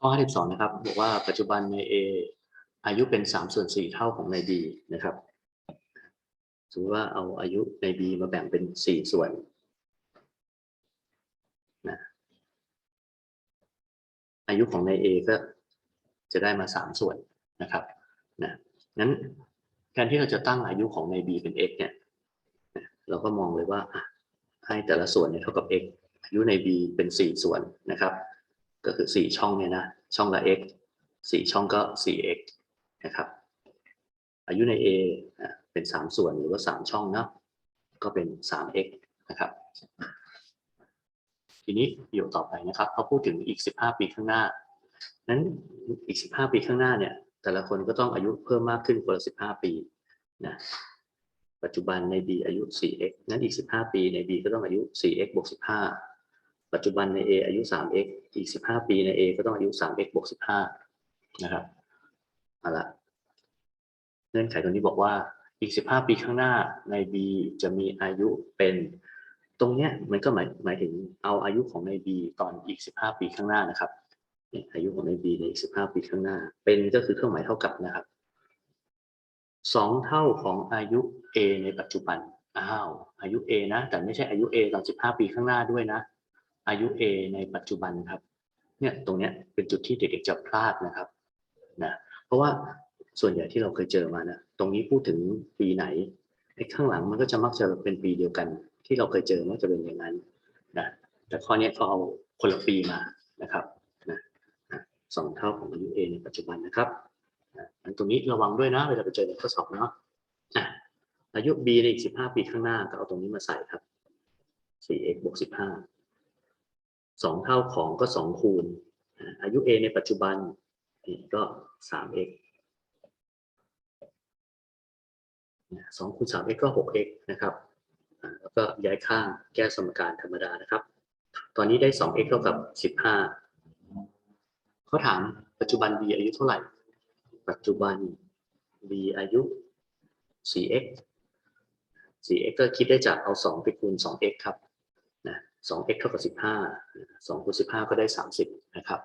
ข้อ 52 นะครับ บอกว่าปัจจุบันใน A อายุเป็น 3 ส่วน 4 เท่าของใน B นะครับสมมติว่าเอาอายุใน B มาแบ่งเป็น 4 ส่วนนะอายุของใน A ก็จะได้มา 3 ส่วนนะครับนะงั้นแทนที่เราจะตั้งอายุของใน B เป็น x เนี่ยเราก็มองเลยว่าให้แต่ละส่วนเนี่ยเท่ากับ x อายุใน B เป็น 4 ส่วนนะครับ ก็คือ 4 ช่องเนี่ยนะช่องละ x 4 ช่องก็ 4x นะครับ อายุใน A เป็น 3 ส่วนหรือว่า 3 ช่องเนาะก็เป็น 3x นะครับ ทีนี้ประโยคต่อไปนะครับเขาพูดถึงอีก 15 ปีข้างหน้า นั้นอีก 15 ปีข้างหน้าเนี่ย แต่ละคนก็ต้องอายุเพิ่มมากขึ้นคนละ15 ปีนะปัจจุบันใน B อายุ 4x นั้นอีก 15 ปีใน B ก็ต้องอายุ 4x บวก 15 ปัจจุบันใน A อายุ 3x อีก 15 ปีใน A ก็ต้องอายุ 3x บวก 15 นะครับเอาละเงื่อนไขตรงนี้บอกว่าอีก 15 ปีข้างหน้าใน B จะมีอายุเป็น ตรงเนี้ยมันก็หมายหมายถึงเอาอายุของใน B ตอนอีก 15 ปีข้างหน้านะครับอายุของใน B ในอีก 15 ปีข้างหน้า เป็นก็คือเครื่องหมายเท่ากับนะครับสองเท่าของอายุ A ในปัจจุบัน อ้าว อายุ A นะ แต่ไม่ใช่อายุ A ตอน 15 ปีข้างหน้าด้วยนะ อายุ A ในปัจจุบันครับ เนี่ยตรงเนี้ยเป็นจุดที่เด็กๆจะพลาดนะครับนะเพราะว่าส่วนใหญ่ที่เราเคยเจอมานะตรงนี้พูดถึงปีไหนไอ้ข้างหลังมันก็จะมักจะเป็นปีเดียวกัน ที่เราเคยเจอมักจะเป็นอย่างนั้นนะแต่ข้อนี้เขาเอาคนละปีมานะครับนะนะสองเท่าของอายุ A ในปัจจุบันนะครับนะอันตรงนี้ระวังด้วยนะเวลาไปเจอในข้อสอบเนาะอะอายุ B ในอีก 15 ปีข้างหน้าก็เอาตรงนี้มาใส่ครับ 4x บวก15 สองเท่าของก็สองคูณ อายุ a ในปัจจุบันก็สาม x สองคูณสาม x ก็หก x นะครับ แล้วก็ย้ายข้างแก้สมการธรรมดานะครับ ตอนนี้ได้สอง x เท่ากับสิบห้าเขาถามปัจจุบัน b อายุเท่าไหร่ ปัจจุบัน b อายุ 4x 4x ก็คิดได้จากเอาสองไปคูณสอง x ครับนะ 2x เท่ากับ15 2คูณ15 ก็ได้ 30 นะครับ